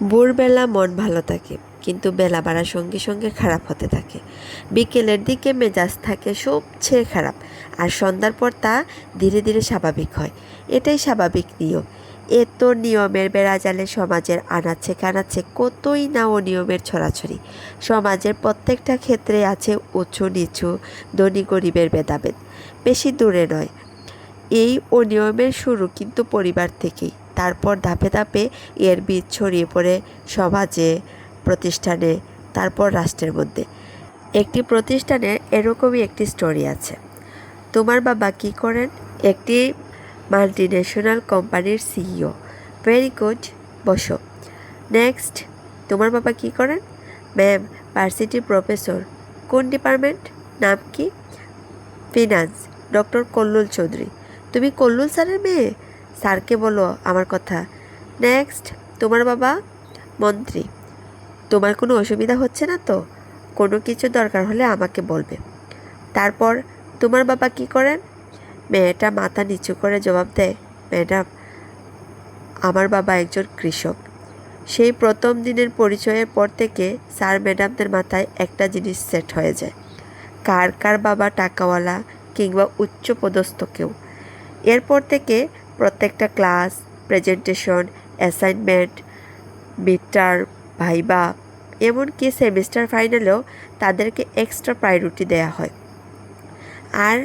ভোরবেলা মন ভালো থাকে, কিন্তু বেলা বাড়ার সঙ্গে সঙ্গে খারাপ হতে থাকে। বিকেলের দিকে মেজাজ থাকে সবচেয়ে খারাপ, আর সন্ধ্যার পর তা ধীরে ধীরে স্বাভাবিক হয়। এটাই স্বাভাবিক নিয়ম। এত নিয়মের বেড়াজালে সমাজের আনাচ্ছে কানাচ্ছে কতই না অনিয়মের ছড়াছড়ি। সমাজের প্রত্যেকটা ক্ষেত্রে আছে উঁচু নিচু ধনী গরিবের ভেদাভেদ। বেশি দূরে নয়। এই অনিয়মের শুরু কিন্তু পরিবার থেকেই। তারপর ধাপে ধাপে এর বীজ ছড়িয়ে পড়ে সমাজে প্রতিষ্ঠানে, তারপর রাষ্ট্রের মধ্যে। একটি প্রতিষ্ঠানে এরকমই একটি স্টোরি আছে। তোমার বাবা কি করেন? একটি মাল্টি ন্যাশনাল কোম্পানির সিইও ভেরি গুড বসো। নেক্সট তোমার বাবা কি করেন? ম্যাম ভার্সিটির প্রফেসর কোন ডিপার্টমেন্ট নাম কি? Finance doctor Kallul Chowdhury. তুমি কল্লুল স্যারের মেয়ে? স্যারকে বলো আমার কথা। নেক্সট, তোমার বাবা? মন্ত্রী। তোমার কোনো অসুবিধা হচ্ছে না তো? কোনো কিছু দরকার হলে আমাকে বলবে। তারপর, তোমার বাবা কি করেন? মেয়েটা মাথা নিচু করে জবাব দেয়, ম্যাডাম, আমার বাবা একজন কৃষক। সেই প্রথম দিনের পরিচয়ের পর থেকে স্যার ম্যাডামদের মাথায় একটা জিনিস সেট হয়ে যায়। কার কার বাবা টাকাওয়ালা কিংবা উচ্চ পদস্থ কেউ। এরপর থেকে প্রত্যেকটা class presentation assignment midterm viva, এমনকি সেমিস্টার ফাইনালেও তাদেরকে এক্সট্রা প্রায়োরিটি দেওয়া হয়। আর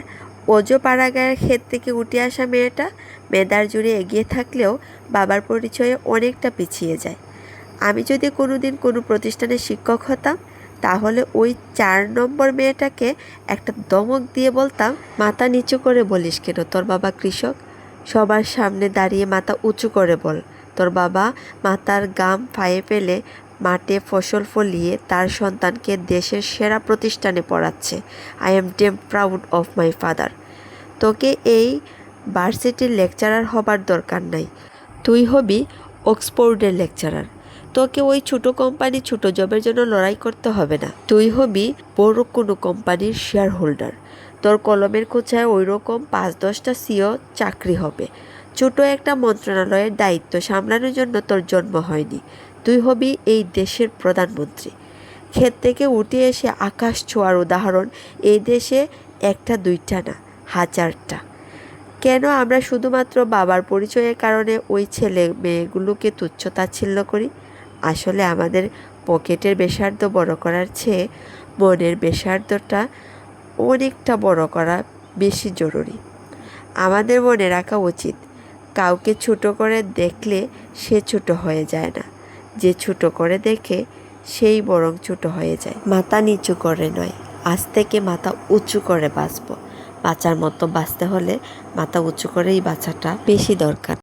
ওজো পাড়াগায়ের ক্ষেত থেকে উঠে আসা মেয়েটা মেদার জুড়ে এগিয়ে থাকলেও বাবার পরিচয়ে অনেকটা পিছিয়ে যায়। আমি যদি কোনো দিন কোনো প্রতিষ্ঠানে শিক্ষক হতাম, তাহলে ওই চার নম্বর মেয়েটাকে একটা দমক দিয়ে বলতাম, মাথা নিচু করে বলিস কেন তোর বাবা কৃষক? সবার সামনে দাঁড়িয়ে মাথা উঁচু করে বল। তোর বাবা মাতার গাম ফায়ে পেলে মাঠে ফসল ফলিয়ে তার সন্তানকে দেশের সেরা প্রতিষ্ঠানে পড়াচ্ছে। I am damn proud of my father তোকে এই ভার্সিটির লেকচারার হবার দরকার নাই। তুই হবি অক্সফোর্ডের লেকচারার তোকে ওই ছোট কোম্পানি ছোট জবের জন্য লড়াই করতে হবে না। তুই হবি বড় কোনো কোম্পানির শেয়ার হোল্ডার তোর কলমের কোচায় ওই রকম পাঁচ দশটা সিও চাকরি হবে। ছোট একটা মন্ত্রণালয়ের দায়িত্ব সামলানোর জন্য তোর জন্ম হয়নি। তুই হবি এই দেশের প্রধানমন্ত্রী। ক্ষেত থেকে উঠে এসে আকাশ ছোঁয়ার উদাহরণ, এই দেশে একটা দুইটা না, হাজারটা। কেন আমরা শুধুমাত্র বাবার পরিচয়ের কারণে ওই ছেলে মেয়েগুলোকে তুচ্ছ তাচ্ছিল্য করি? আসলে আমাদের পকেটের বেসার্ধ বড় করার চেয়ে মনের বেসার্ধটা অনেকটা বড় করা বেশি জরুরি। আমাদের মনে রাখা উচিত, কাউকে ছোট করে দেখলে সে ছোট হয়ে যায় না। যে ছোট করে দেখে, সেই বরং ছোট হয়ে যায়। মাথা নিচু করে নয়, আজ থেকে মাথা উঁচু করে বাঁচব। বাঁচার মতো বাঁচতে হলে মাথা উঁচু করেই বাঁচাটা বেশি দরকার।